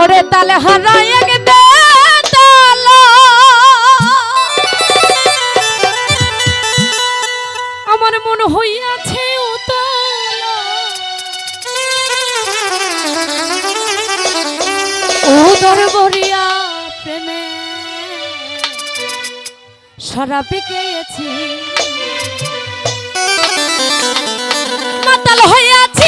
ওরে তালে হারাই দে আমার মন হইয়াছে উদর বরিয়া প্রেমে সারা পেকেছি। মাতাল হইয়াছি